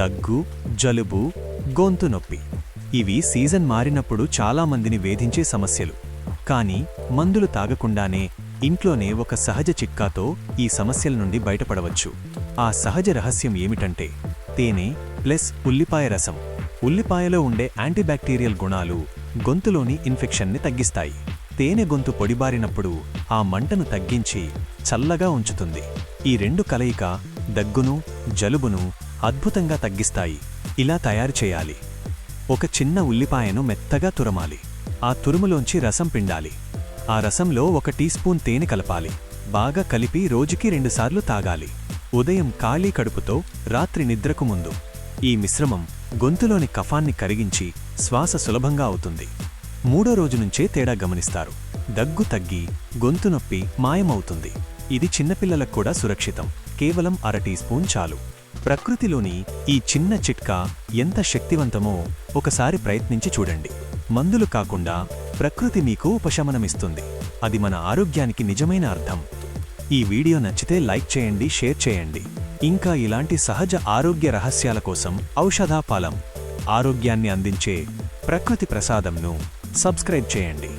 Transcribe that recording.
దగ్గు జలుబు గొంతు నొప్పి. ఇవి సీజన్ మారినప్పుడు చాలామందిని వేధించే సమస్యలు. కానీ మందులు తాగకుండానే ఇంట్లోనే ఒక సహజ చిక్కాతో ఈ సమస్యల నుండి బయటపడవచ్చు. ఆ సహజ రహస్యం ఏమిటంటే తేనె ప్లస్ ఉల్లిపాయ రసం. ఉల్లిపాయలో ఉండే యాంటీబ్యాక్టీరియల్ గుణాలు గొంతులోని ఇన్ఫెక్షన్ని తగ్గిస్తాయి. తేనె గొంతు పొడిబారినప్పుడు ఆ మంటను తగ్గించి చల్లగా ఉంచుతుంది. ఈ రెండు కలయిక దగ్గును జలుబును అద్భుతంగా తగ్గిస్తాయి. ఇలా తయారు చేయాలి. ఒక చిన్న ఉల్లిపాయను మెత్తగా తురమాలి. ఆ తురుములోంచి రసం పిండాలి. ఆ రసంలో ఒక టీ స్పూన్ తేనె కలపాలి. బాగా కలిపి రోజుకి రెండుసార్లు తాగాలి. ఉదయం ఖాళీ కడుపుతో రాత్రి నిద్రకు ముందు. ఈ మిశ్రమం గొంతులోని కఫాన్ని కరిగించి శ్వాస సులభంగా అవుతుంది. మూడో రోజు నుంచే తేడా గమనిస్తారు. దగ్గు తగ్గి గొంతు నొప్పి మాయమవుతుంది. ఇది చిన్నపిల్లలకు కూడా సురక్షితం. కేవలం అర టీ స్పూన్ చాలు. ప్రకృతిలోని ఈ చిన్న చిట్కా ఎంత శక్తివంతమో ఒకసారి ప్రయత్నించి చూడండి. మందులు కాకుండా ప్రకృతి మీకు ఉపశమనమిస్తుంది. అది మన ఆరోగ్యానికి నిజమైన అర్థం. ఈ వీడియో నచ్చితే లైక్ చేయండి షేర్ చేయండి. ఇంకా ఇలాంటి సహజ ఆరోగ్య రహస్యాల కోసం ఔషధాపాలం ఆరోగ్యాన్ని అందించే ప్రకృతి ప్రసాదంను సబ్స్క్రైబ్ చేయండి.